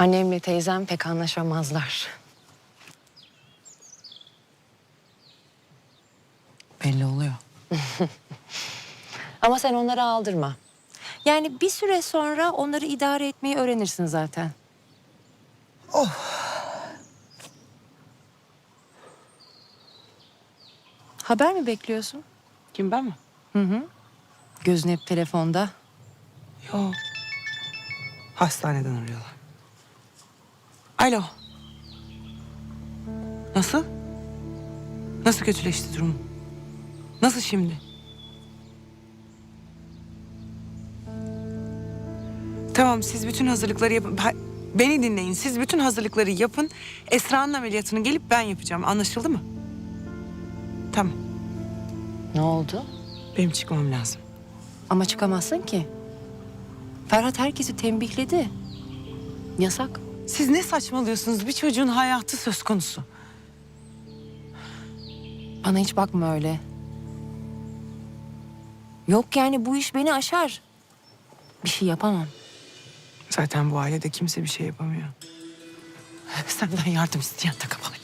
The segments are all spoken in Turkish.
Annemle teyzem pek anlaşamazlar. Belli oluyor. Ama sen onları aldırma. Yani bir süre sonra onları idare etmeyi öğrenirsin zaten. Haber mi bekliyorsun? Kim ben mi? Gözün hep telefonda. Yok. Hastaneden arıyorlar. Alo. Nasıl? Nasıl kötüleşti durum? Nasıl şimdi? Tamam siz bütün hazırlıkları yapın. Ben- Beni dinleyin. Siz bütün hazırlıkları yapın. Esra'nın ameliyatını gelip ben yapacağım. Anlaşıldı mı? Tamam. Ne oldu? Benim çıkmam lazım. Ama çıkamazsın ki. Ferhat herkesi tembihledi. Yasak. Siz ne saçmalıyorsunuz? Bir çocuğun hayatı söz konusu. Bana hiç bakma öyle. Yok yani bu iş beni aşar. Bir şey yapamam. Zaten bu ailede kimse bir şey yapamıyor. Senden yardım isteyen de kabahat.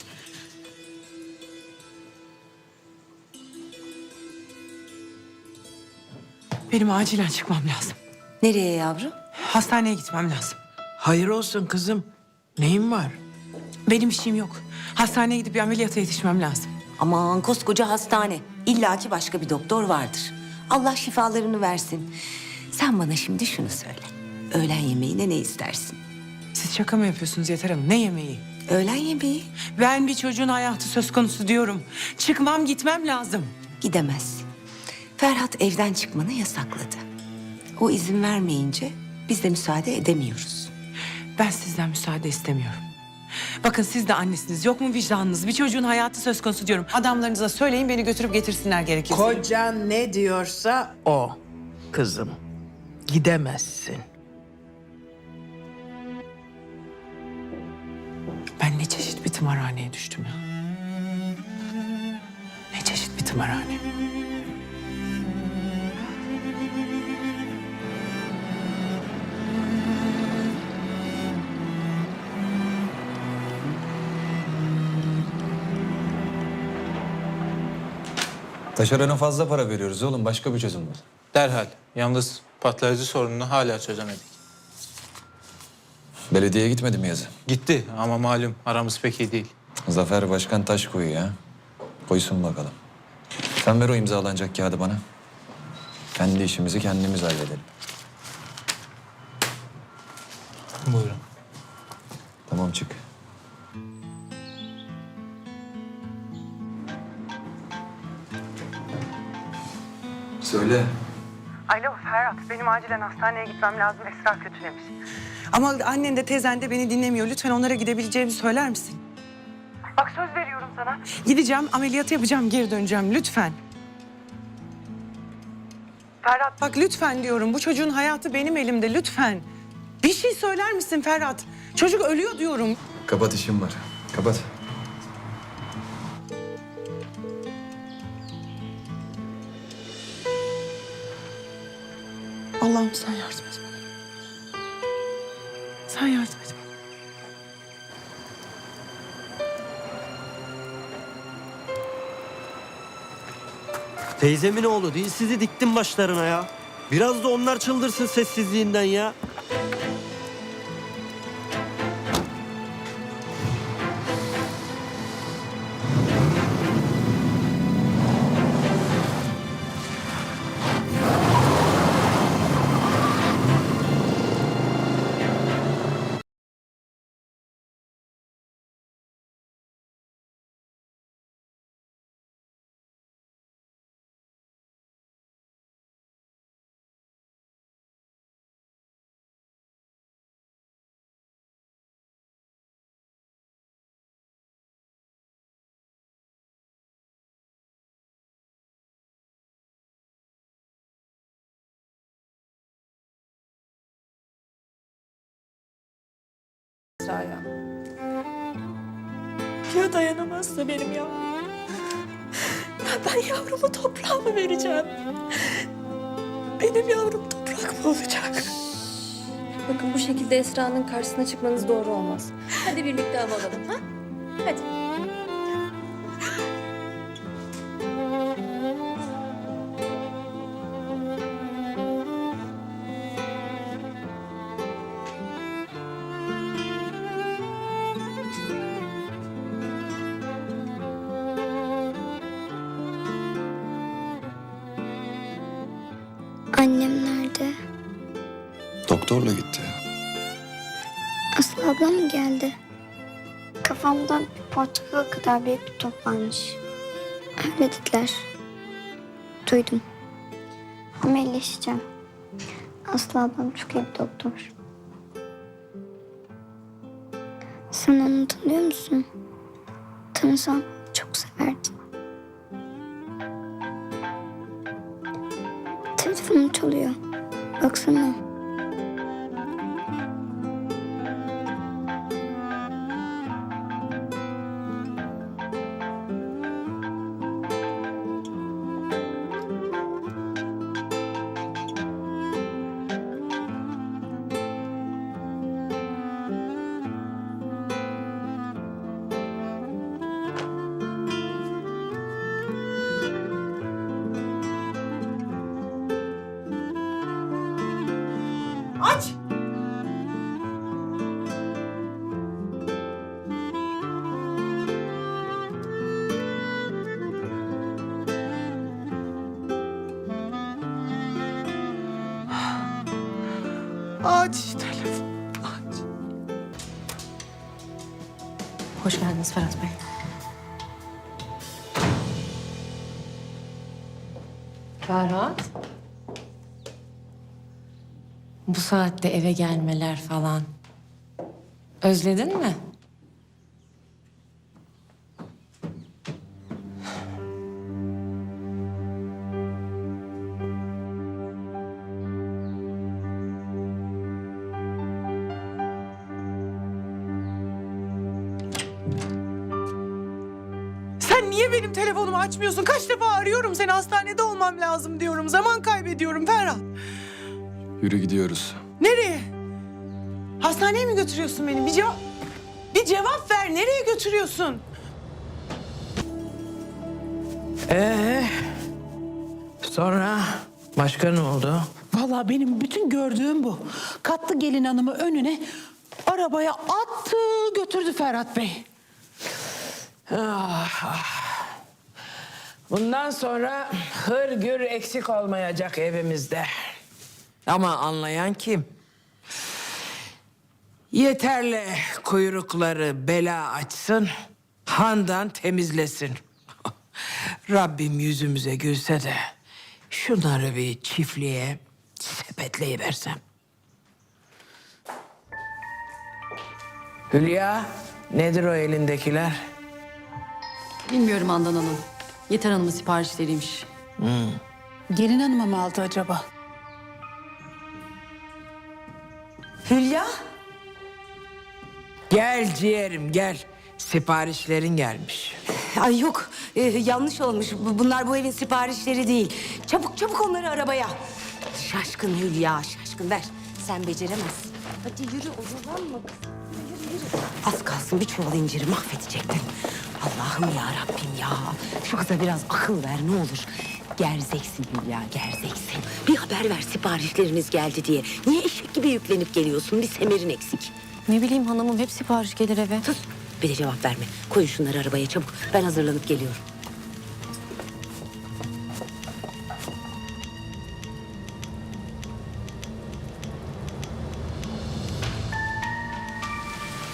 Benim acilen çıkmam lazım. Nereye yavrum? Hastaneye gitmem lazım. Hayır olsun kızım. Neyin var? Benim işim yok. Hastaneye gidip bir ameliyata yetişmem lazım. Aman koskoca hastane. İlla ki başka bir doktor vardır. Allah şifalarını versin. Sen bana şimdi şunu söyle. Öğlen yemeğine ne istersin? Siz şaka mı yapıyorsunuz Yeter Hanım? Ne yemeği? Öğlen yemeği Ben bir çocuğun hayatı söz konusu diyorum. Çıkmam gitmem lazım. gidemezsin. Ferhat evden çıkmanı yasakladı. O izin vermeyince biz de müsaade edemiyoruz. Ben sizden müsaade istemiyorum. Bakın siz de annesiniz. Yok mu vicdanınız? Bir çocuğun hayatı söz konusu diyorum. Adamlarınıza söyleyin beni götürüp getirsinler gerekirse. Kocan ne diyorsa o kızım. Gidemezsin. Ben ne çeşit bir tımarhaneye düştüm ya. Ne çeşit bir tımarhane. Taşerona fazla para veriyoruz oğlum. Başka bir çözüm bul. Derhal. Yalnız patlayıcı sorununu hala çözemedik. Belediyeye gitmedi mi yazı? Gitti ama malum aramız pek iyi değil. Zafer Başkan taş koyuyor ya. Koysun bakalım. Sen ver o imzalanacak kağıdı bana. Kendi işimizi kendimiz halledelim. Buyurun. Tamam çık. Söyle. Alo Ferhat, benim acilen hastaneye gitmem lazım. Esra kötülemiş. Ama annen de teyzen de beni dinlemiyor. Lütfen onlara gidebileceğimi söyler misin? Bak söz veriyorum sana. Gideceğim, ameliyatı yapacağım, geri döneceğim. Lütfen. Ferhat. Bak lütfen diyorum. Bu çocuğun hayatı benim elimde. Lütfen. Bir şey söyler misin Ferhat? Çocuk ölüyor diyorum. Kapat işim var. Kapat. Allah'ım sen yardım et bana. Sen yardım et bana. Teyzemin oğlu değil sizi diktim başlarına ya. Biraz da onlar çıldırsın sessizliğinden ya. Ya dayanamazsa benim yavrum? Ya ben yavrumu toprağa mı vereceğim? Benim yavrum toprak mı olacak? Bakın bu şekilde Esra'nın karşısına çıkmanız doğru olmaz. Hadi birlikte hava alalım ha? Hadi. Doktorla gitti. Aslı abla mı geldi? Kafamda bir portakal kadar büyük bir top. Öyle dediler. Duydum. Ama iyileşeceğim. Aslı ablam çok iyi bir doktor. Sen onu tanıyor musun? Tanısam çok severdim. Telefonum çalıyor. Baksana. Aç telefon. Aç. Hoş geldiniz Ferhat Bey. Ferhat. Bu saatte eve gelmeler falan. Özledin mi? Niye benim telefonumu açmıyorsun? Kaç defa arıyorum seni hastanede olmam lazım diyorum. Zaman kaybediyorum Ferhat. Yürü gidiyoruz. Nereye? Hastaneye mi götürüyorsun beni? Bir cevap, bir cevap ver. Nereye götürüyorsun? Ee, sonra başka ne oldu? Vallahi benim bütün gördüğüm bu. Kattı gelin hanımı önüne arabaya attı götürdü Ferhat Bey. Ah, ah. Bundan sonra hırgür eksik olmayacak evimizde. Ama anlayan kim? Yeterli kuyrukları bela açsın, handan temizlesin. Rabbim yüzümüze gülse de şunları bir çiftliğe sepetleyiversem. Hülya, nedir o elindekiler? Bilmiyorum Handan Hanım. Yeter Hanım'ın siparişleriymiş. Gelin hanıma mı aldı acaba? Hülya? Gel ciğerim gel. Siparişlerin gelmiş. Ay yok e, yanlış olmuş. Bu- Bunlar bu evin siparişleri değil. Çabuk çabuk onları arabaya. Şaşkın Hülya şaşkın ver. Sen beceremezsin. Hadi yürü oyalanma. Yürü yürü. Az kalsın bir çuval inciri mahvedecektin. Allah'ım ya Rabbim ya. Şu kıza biraz akıl ver ne olur. Gerzeksin Hülya gerzeksin. Bir haber ver siparişleriniz geldi diye. Niye eşek gibi yüklenip geliyorsun? Bir semerin eksik. Ne bileyim hanımım hep sipariş gelir eve. Sus. Bir de cevap verme. Koyun şunları arabaya çabuk. Ben hazırlanıp geliyorum.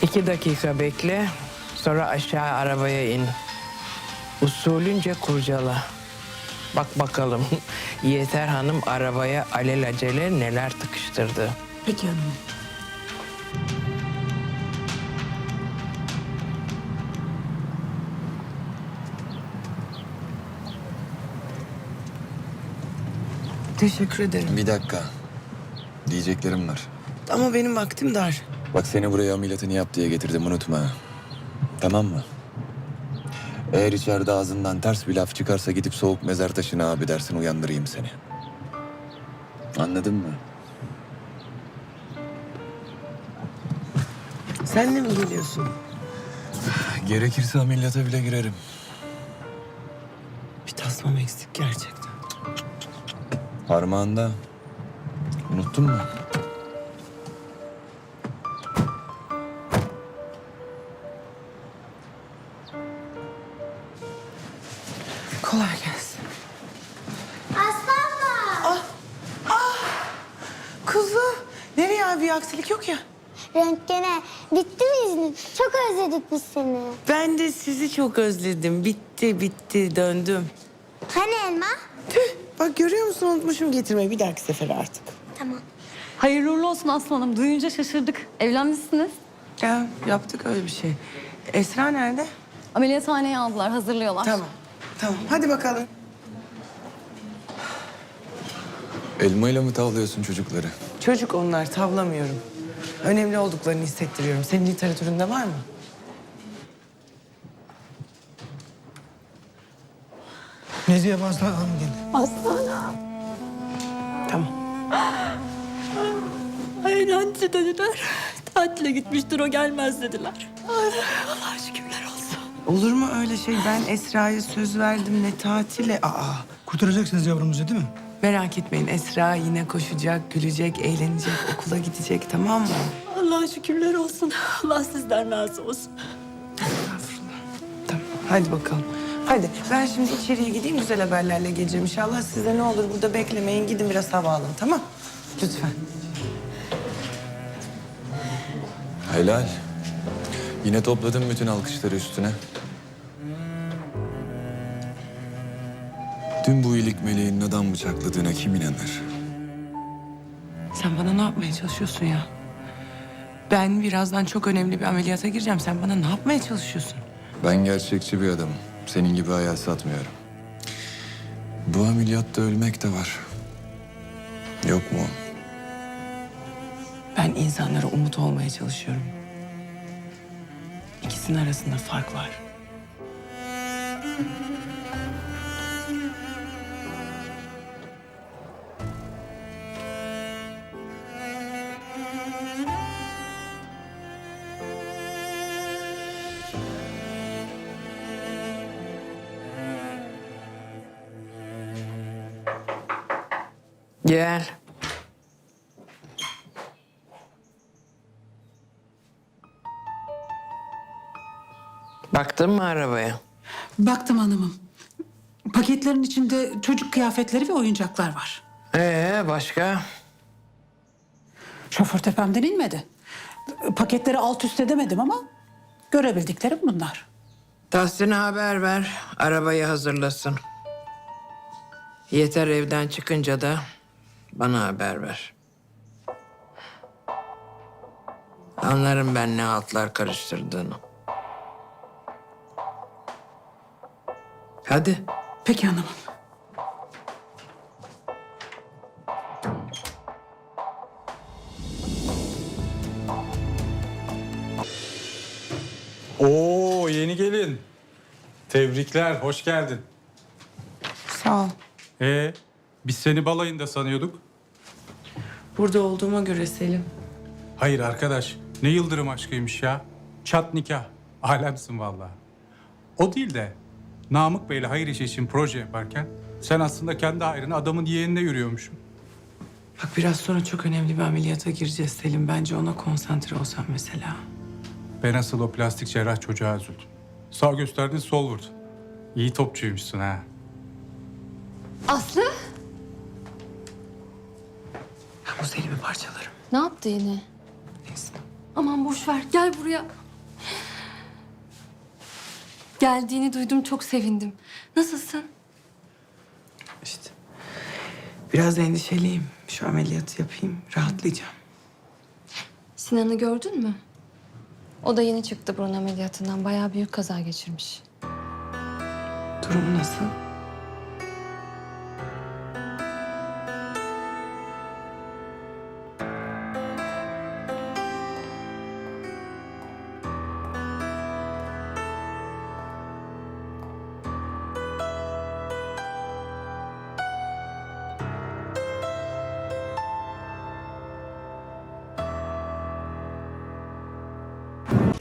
İki dakika bekle. Sonra aşağı arabaya in. Usulünce kurcala. Bak bakalım Yeter Hanım arabaya alelacele neler tıkıştırdı. Peki hanımım. Teşekkür ederim. Bir dakika. Diyeceklerim var. Ama benim vaktim dar. Bak seni buraya ameliyatını yap diye getirdim unutma. Tamam mı? Eğer içeride ağzından ters bir laf çıkarsa gidip soğuk mezar taşına abi dersin uyandırayım seni. Anladın mı? Sen de mi geliyorsun? Gerekirse ameliyata bile girerim. Bir tasmam eksik gerçekten. Parmağında. Unuttun mu? Röntgene. Bitti mi iznin? Çok özledik biz seni. Ben de sizi çok özledim. Bitti bitti döndüm. Hani elma? Tüh, bak görüyor musun unutmuşum getirmeyi. Bir dahaki sefere artık. Tamam. Hayırlı uğurlu olsun aslanım. Duyunca şaşırdık. Evlenmişsiniz. Ya yaptık öyle bir şey. Esra nerede? Ameliyathaneye aldılar, hazırlıyorlar. Tamam. Tamam. Hadi bakalım. Elmayla mı tavlıyorsun çocukları? Çocuk onlar tavlamıyorum. Önemli olduklarını hissettiriyorum. Senin literatüründe var mı? Nezihe Mazda Hanım geldi. Tamam. Eğlence dediler. Tatile gitmiştir, o gelmez dediler. Allah şükürler olsun. Olur mu öyle şey? Ben Esra'ya söz verdim ne tatile. Aa, Kurtaracaksınız yavrumuzu değil mi? Merak etmeyin Esra yine koşacak, gülecek, eğlenecek, okula gidecek tamam mı? Allah şükürler olsun. Allah sizden razı olsun. Estağfurullah. Tamam hadi bakalım. Hadi ben şimdi içeriye gideyim güzel haberlerle geleceğim inşallah. Size ne olur burada beklemeyin gidin biraz hava alın tamam? Lütfen. Helal. Yine topladın bütün alkışları üstüne. Dün bu iyilik meleğinin adam bıçakladığına kim inanır? Sen bana ne yapmaya çalışıyorsun ya? Ben birazdan çok önemli bir ameliyata gireceğim. Sen bana ne yapmaya çalışıyorsun? Ben gerçekçi bir adamım. Senin gibi hayal satmıyorum. Bu ameliyatta ölmek de var. Yok mu? Ben insanlara umut olmaya çalışıyorum. İkisinin arasında fark var. Gel. Baktın mı arabaya? Baktım hanımım. Paketlerin içinde çocuk kıyafetleri ve oyuncaklar var. Ee başka? Şoför tepemden inmedi. Paketleri alt üst edemedim ama görebildiklerim bunlar. Tahsin'e haber ver. Arabayı hazırlasın. Yeter evden çıkınca da bana haber ver. Anlarım ben ne altlar karıştırdığını. Hadi. Peki hanımım. Oo yeni gelin. Tebrikler, hoş geldin. Sağ ol. Ee, biz seni balayında sanıyorduk. Burada olduğuma göre Selim. Hayır arkadaş, ne yıldırım aşkıymış ya. Çat nikah, alemsin vallahi. O değil de Namık Bey'le hayır işi için proje yaparken sen aslında kendi hayrına adamın yeğenine yürüyormuşsun. Bak biraz sonra çok önemli bir ameliyata gireceğiz Selim. Bence ona konsantre olsam mesela. Ben asıl o plastik cerrah çocuğa üzüldüm. Sağ gösterdin sol vurdu. İyi topçuymuşsun ha. Aslı? Ben bu Selim'i parçalarım. Ne yaptı yine? Neyse. Aman boş ver. Gel buraya. Geldiğini duydum çok sevindim. Nasılsın? İşte. Biraz endişeliyim. Şu ameliyatı yapayım. Rahatlayacağım. Sinan'ı gördün mü? O da yeni çıktı burun ameliyatından. Bayağı büyük kaza geçirmiş. Durumu nasıl?